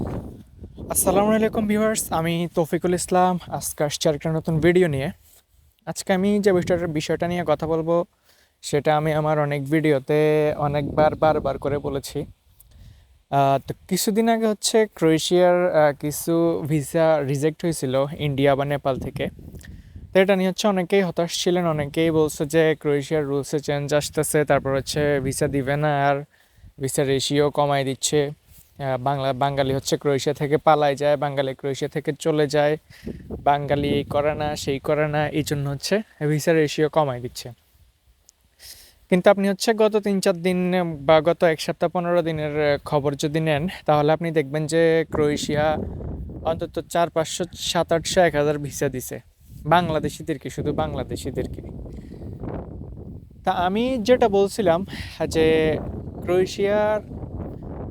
আসসালামু আলাইকুম ভিউয়ার্স, আমি তৌফিকুল ইসলাম। আজকে আসছি আরেকটা নতুন ভিডিও নিয়ে। আজকে আমি যে বিষয়টার বিষয়টা নিয়ে কথা বলব, সেটা আমি আমার অনেক ভিডিওতে অনেকবার, বারবার করে বলেছি। তো কিছুদিন আগে হচ্ছে ক্রোয়েশিয়ার কিছু ভিসা রিজেক্ট হয়েছিল ইন্ডিয়া বা নেপাল থেকে। তো এটা নিয়ে হচ্ছে অনেকেই হতাশ ছিলেন, অনেকেই বলছে যে ক্রোয়েশিয়ার রুলসে চেঞ্জ আসতেছে, তারপর হচ্ছে ভিসা দিবে না আর ভিসা রেশিও কমাই দিচ্ছে। বাংলা, বাঙালি হচ্ছে ক্রোয়েশিয়া থেকে পালায় যায়, বাঙালি ক্রোয়েশিয়া থেকে চলে যায়। বাঙালি এই করে না, সেই করে না, এই জন্য হচ্ছে ভিসা রেশিও কমাই দিচ্ছে। কিন্তু আপনি হচ্ছে গত তিন, চার দিন বা গত এক সপ্তাহ, পনেরো দিনের খবর যদি নেন, তাহলে আপনি দেখবেন যে ক্রোয়েশিয়া অন্তত চার, পাঁচশো, সাত, আটশো, এক হাজার ভিসা দিছে। বাংলাদেশিদেরকে, শুধু বাংলাদেশিদেরকে। তা আমি যেটা বলছিলাম, যে ক্রোয়েশিয়ার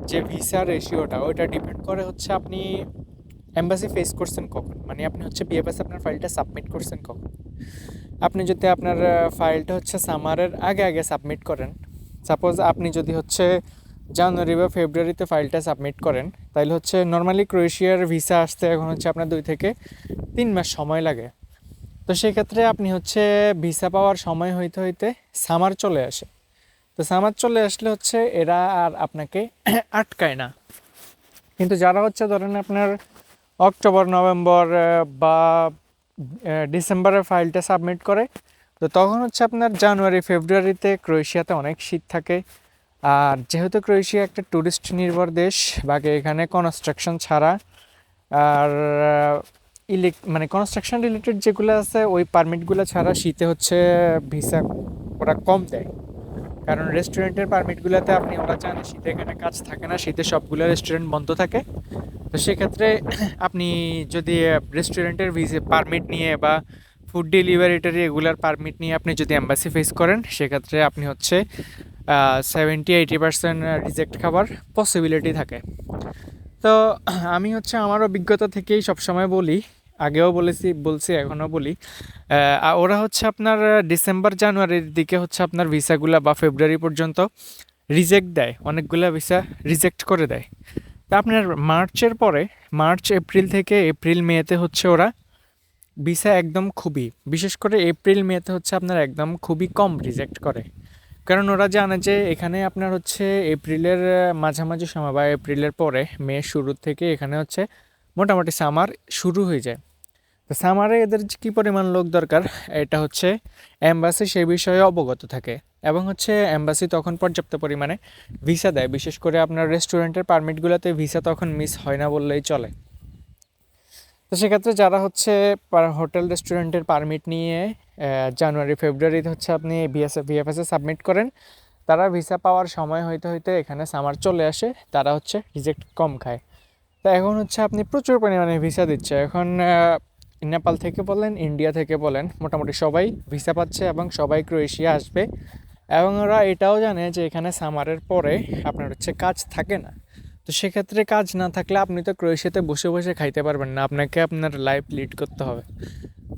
যে ভিসা রেশিওটা, ওইটা ডিপেন্ড করে হচ্ছে আপনি এম্বাসি ফেস করছেন কখন? মানে আপনি হচ্ছে বিএফএস আপনার ফাইলটা সাবমিট করছেন কখন? আপনি যদি আপনার ফাইলটা হচ্ছে সামারের আগে আগে সাবমিট করেন সাপোজ আপনি যদি হচ্ছে জানুয়ারি বা ফেব্রুয়ারিতে ফাইলটা সাবমিট করেন তাহলে হচ্ছে নর্মালি ক্রোয়েশিয়ার ভিসা আসতে এখন হচ্ছে আপনার দুই থেকে তিন মাস সময় লাগে। তো সেক্ষেত্রে আপনি হচ্ছে ভিসা পাওয়ার সময় হইতে হইতে সামার চলে আসে। তো সামাজ চলে আসলে হচ্ছে এরা আর আপনাকে আটকায় না। কিন্তু যারা হচ্ছে ধরেন আপনার অক্টোবর নভেম্বর বা আহ, ডিসেম্বরে ফাইলটা সাবমিট করে তো তখন হচ্ছে আপনার জানুয়ারি ফেব্রুয়ারিতে ক্রোয়েশিয়াতে অনেক শীত থাকে। আর যেহেতু ক্রোয়েশিয়া একটা ট্যুরিস্ট নির্ভর দেশ বাকি এখানে কনস্ট্রাকশন ছাড়া আর ইলেক মানে কনস্ট্রাকশন রিলেটেড যেগুলো আছে ওই পারমিটগুলো ছাড়া শীতে হচ্ছে ভিসা ওরা কম দেয়। কারণ রেস্টুরেন্টের পারমিটগুলোতে আপনি ওরা চান শীতে এখানে কাজ থাকে না, শীতে সবগুলো রেস্টুরেন্ট বন্ধ থাকে। তো সেক্ষেত্রে আপনি যদি রেস্টুরেন্টের ভিজে পারমিট নিয়ে বা ফুড ডেলিভারিটারি এগুলার পারমিট নিয়ে আপনি যদি অ্যাম্বাসি ফেস করেন, সেক্ষেত্রে আপনি হচ্ছে সেভেন্টি এইটি পার্সেন্ট রিজেক্ট খাবার পসিবিলিটি থাকে। তো আমি হচ্ছে আমার অভিজ্ঞতা থেকেই সবসময় বলি আগেও বলেছি, বলছি, এখনও বলি। ওরা হচ্ছে আপনার ডিসেম্বর জানুয়ারির দিকে হচ্ছে আপনার ভিসাগুলা বা ফেব্রুয়ারি পর্যন্ত রিজেক্ট দেয়, অনেকগুলা ভিসা রিজেক্ট করে দেয়। তা আপনার মার্চের পরে, মার্চ, এপ্রিল থেকে এপ্রিল, মেতে হচ্ছে ওরা ভিসা একদম খুবই, বিশেষ করে এপ্রিল, মেতে হচ্ছে আপনার একদম খুবই কম রিজেক্ট করে। কারণ ওরা জানে যে এখানে আপনার হচ্ছে এপ্রিলের মাঝামাঝি সময় বা এপ্রিলের পরে, মে শুরু থেকে এখানে হচ্ছে মোটামুটি সামার শুরু হয়ে যায়। তো সামারে এদের কী পরিমাণ লোক দরকার, এটা হচ্ছে অ্যাম্বাসি সেই বিষয়ে অবগত থাকে এবং হচ্ছে অ্যাম্বাসি তখন পর্যাপ্ত পরিমাণে ভিসা দেয়। বিশেষ করে আপনার রেস্টুরেন্টের পারমিটগুলোতে ভিসা তখন মিস হয় না বললেই চলে। তো সেক্ষেত্রে যারা হচ্ছে হোটেল রেস্টুরেন্টের পারমিট নিয়ে জানুয়ারি, ফেব্রুয়ারিতে হচ্ছে আপনি বিএস বিএফএসে সাবমিট করেন, তারা ভিসা পাওয়ার সময় হইতে হইতে এখানে সামার চলে আসে, তারা হচ্ছে রিজেক্ট কম খায়। তা এখন হচ্ছে আপনি প্রচুর পরিমাণে ভিসা দিচ্ছে। এখন নেপাল থেকে বলেন, ইন্ডিয়া থেকে বলেন, মোটামুটি সবাই ভিসা পাচ্ছে এবং সবাই ক্রোয়েশিয়া আসবে। এবং ওরা এটাও জানে যে এখানে সামারের পরে আপনার হচ্ছে কাজ থাকে না। তো সেক্ষেত্রে কাজ না থাকলে আপনি তো ক্রোয়েশিয়াতে বসে বসে খাইতে পারবেন না, আপনাকে আপনার লাইফ লিড করতে হবে।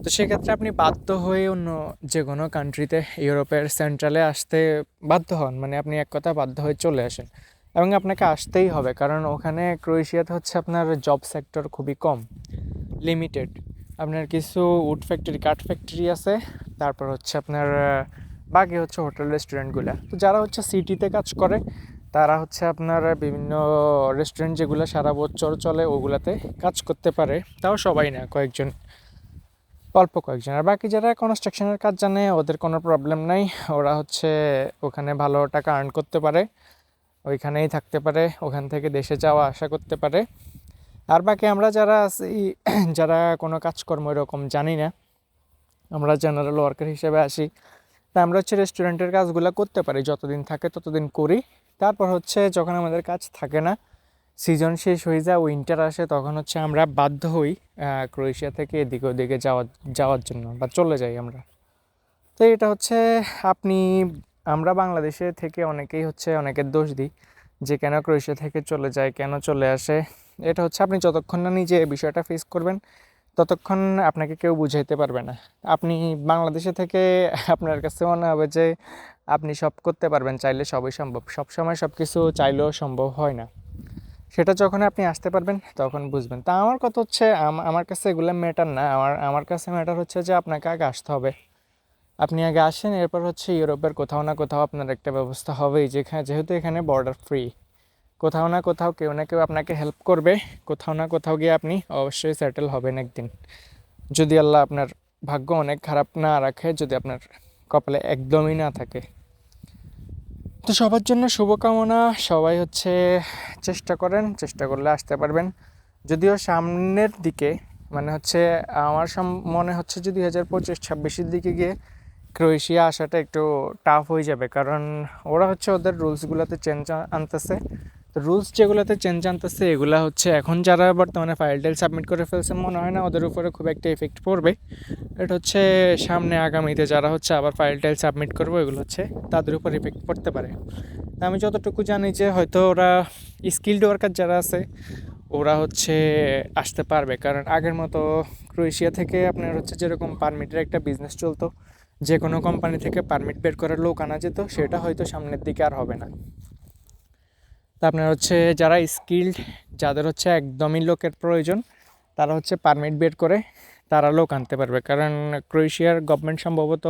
তো সেক্ষেত্রে আপনি বাধ্য হয়ে অন্য যে কোনো কান্ট্রিতে ইউরোপের সেন্ট্রালে আসতে বাধ্য হন। মানে আপনি এক কথা বাধ্য হয়ে চলে আসেন। এবং আপনাকে আসতেই হবে, কারণ ওখানে ক্রোয়েশিয়াতে হচ্ছে আপনার জব সেক্টর খুবই কম লিমিটেড আপনার কিছু উড ফ্যাক্টরি কাঠ ফ্যাক্টরি আছে। তারপর হচ্ছে আপনার বাকি হচ্ছে হোটেল রেস্টুরেন্টগুলো তো যারা হচ্ছে সিটিতে কাজ করে, তারা হচ্ছে আপনার বিভিন্ন রেস্টুরেন্ট যেগুলো সারা বছর চলে, ওগুলাতে কাজ করতে পারে। তাও সবাই না, কয়েকজন, অল্প কয়েকজন। আর বাকি যারা কনস্ট্রাকশনের কাজ জানে, ওদের কোনো প্রবলেম নাই। ওরা হচ্ছে ওখানে ভালো টাকা আর্ন করতে পারে, ওইখানেই থাকতে পারে, ওখান থেকে দেশে যাওয়া আশা করতে পারে। আর বাকি আমরা যারা আছি, যারা কোনো কাজকর্ম এরকম জানি না, আমরা জেনারেল ওয়ার্কার হিসেবে আসি। তা আমরা হচ্ছে রেস্টুরেন্টের কাজগুলো করতে পারি, যতদিন থাকে ততদিন করি। তারপর হচ্ছে যখন আমাদের কাজ থাকে না সিজন শেষ হয়ে যায় উইন্টার আসে, তখন হচ্ছে আমরা বাধ্য হই ক্রোয়েশিয়া থেকে এদিকে ওদিকে যাওয়ার যাওয়ার জন্য বা চলে যাই আমরা। তো এটা হচ্ছে আপনি, আমরা বাংলাদেশে থেকে অনেকেই হচ্ছে অনেকের দোষ দিই যে কেন ক্রোয়েশিয়া থেকে চলে যায়, কেন চলে আসে। এটা হচ্ছে আপনি যতক্ষণ না নিজে বিষয়টা ফেস করবেন, ততক্ষণ আপনাকে কেউ বুঝাইতে পারবে না। আপনি বাংলাদেশে থেকে আপনার কাছে মনে হবে যে আপনি সব করতে পারবেন, চাইলে সবই সম্ভব। সব সময় সব কিছু চাইলেও সম্ভব হয় না। সেটা যখন আপনি আসতে পারবেন, তখন বুঝবেন। তা আমার কথা হচ্ছে, আম- আমার কাছে এগুলো ম্যাটার না। আমার আমার কাছে ম্যাটার হচ্ছে যে আপনাকে আগে আসতে হবে। আপনি আগে আসেন, এরপর হচ্ছে ইউরোপের কোথাও না কোথাও আপনার একটা ব্যবস্থা হবেই যেখানে যেহেতু এখানে বর্ডার ফ্রি কোথাও না কোথাও কেউ না কেউ আপনাকে হেল্প করবে। কোথাও না কোথাও গিয়ে আপনি অবশ্যই সেটেল হবেন একদিন। যদি আল্লাহ আপনার ভাগ্য অনেক খারাপ না রাখে, যদি আপনার কপালে একদমই না থাকে। তো সবার জন্য শুভকামনা। সবাই হচ্ছে চেষ্টা করেন, চেষ্টা করলে আসতে পারবেন। যদিও সামনের দিকে মানে হচ্ছে আমার মনে হচ্ছে যে দুই হাজার পঁচিশ, ছাব্বিশের দিকে গিয়ে ক্রোয়েশিয়া আসাটা একটু টাফ হয়ে যাবে। কারণ ওরা হচ্ছে ওদের রুলসগুলোতে চেঞ্জ আনতেছে। তো রুলস যেগুলোতে চেঞ্জ আনতেছে, এগুলা হচ্ছে এখন যারা বর্তমানে ফাইল টাইল সাবমিট করে ফেলছে, মনে হয় না ওদের উপরে খুব একটা এফেক্ট পড়বে। এটা হচ্ছে সামনে আগামীতে যারা হচ্ছে আবার ফাইল টাইল সাবমিট করব এগুলো হচ্ছে তাদের উপর এফেক্ট পড়তে পারে। আমি যতটুকু জানি যে হয়তো ওরা স্কিল্ড ওয়ার্কার যারা আছে, ওরা হচ্ছে আসতে পারবে। কারণ আগের মতো ক্রোয়েশিয়া থেকে আপনার হচ্ছে যেরকম পারমিটের একটা বিজনেস চলতো যে কোনো কোম্পানি থেকে পারমিট বের করার লোক আনা যেত, সেটা হয়তো সামনের দিকে আর হবে না। তা আপনার হচ্ছে যারা স্কিল্ড যাদের হচ্ছে একদমই লোকের প্রয়োজন, তারা হচ্ছে পারমিট বের করে তারা লোক আনতে পারবে। কারণ ক্রোয়েশিয়ার গভর্নমেন্ট সম্ভবত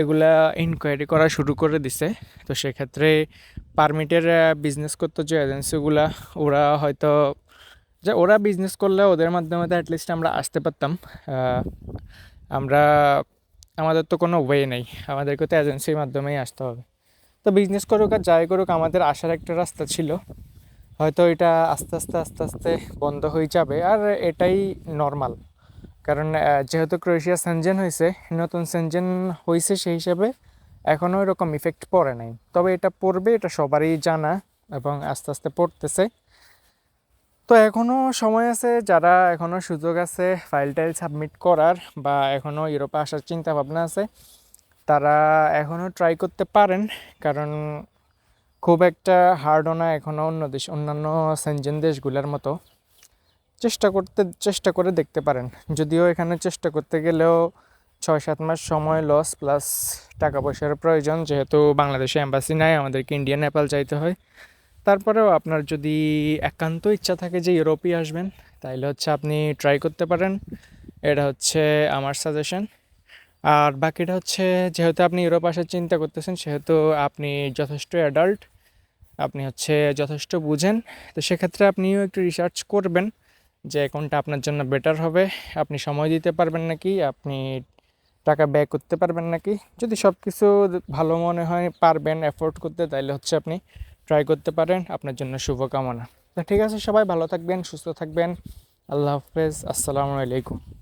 এগুলা ইনকোয়ারি করা শুরু করে দিছে। তো সেক্ষেত্রে পারমিটের বিজনেস করতো যে এজেন্সিগুলা ওরা হয়তো যে ওরা বিজনেস করলে ওদের মাধ্যমে তো অ্যাটলিস্ট আমরা আসতে পারতাম। আমরা, আমাদের তো কোনো ওয়ে নেই। আমাদেরকে তো এজেন্সির মাধ্যমেই আসতে হবে। তো বিজনেস করুক আর যাই করুক, আমাদের আসার একটা রাস্তা ছিল। হয়তো এটা আস্তে আস্তে আস্তে আস্তে বন্ধ হয়ে যাবে আর এটাই নর্মাল কারণ যেহেতু ক্রোয়েশিয়া সেনজেন হয়েছে, নতুন সেনজেন হয়েছে সেই হিসাবে এখনও এরকম ইফেক্ট পড়ে নাই। তবে এটা পড়বে, এটা সবারই জানা এবং আস্তে আস্তে পড়তেছে। তো এখনও সময় আছে, যারা এখনও সুযোগ আছে ফাইল টাইল সাবমিট করার বা এখনও ইউরোপে আসার চিন্তা ভাবনা আছে তারা এখনও ট্রাই করতে পারেন, কারণ খুব একটা হার্ডও না এখনও অন্য দেশ, অন্যান্য সেনজেন দেশগুলোর মতো। চেষ্টা করতে, চেষ্টা করে দেখতে পারেন। যদিও এখানে চেষ্টা করতে গেলেও ছয় সাত মাস সময় লস প্লাস টাকা পয়সার প্রয়োজন, যেহেতু বাংলাদেশে অ্যাম্বাসি নাই, আমাদেরকে ইন্ডিয়া নেপাল যাইতে হয়। তারপরেও আপনার যদি একান্ত ইচ্ছা থাকে যে ইউরোপে আসবেন, তাইলে হচ্ছে আপনি ট্রাই করতে পারেন। এটা হচ্ছে আমার সাজেশন আর বাকিটা হচ্ছে, যেহেতু আপনি ইউরোপ আসার চিন্তা করতেছেন, সেহেতু আপনি যথেষ্ট অ্যাডাল্ট আপনি হচ্ছে যথেষ্ট বুঝেন, তো সেক্ষেত্রে আপনিও একটু রিসার্চ করবেন যে কোনটা আপনার জন্য বেটার হবে। আপনি সময় দিতে পারবেন নাকি? আপনি টাকা ব্যয় করতে পারবেন নাকি? যদি সব কিছু ভালো মনে হয়, পারবেন অ্যাফোর্ড করতে, তাইলে হচ্ছে আপনি ট্রাই করতে পারেন। আপনার জন্য শুভকামনা। তো ঠিক আছে সবাই, ভালো থাকবেন, সুস্থ থাকবেন। আল্লাহ হাফেজ, আসসালামু আলাইকুম।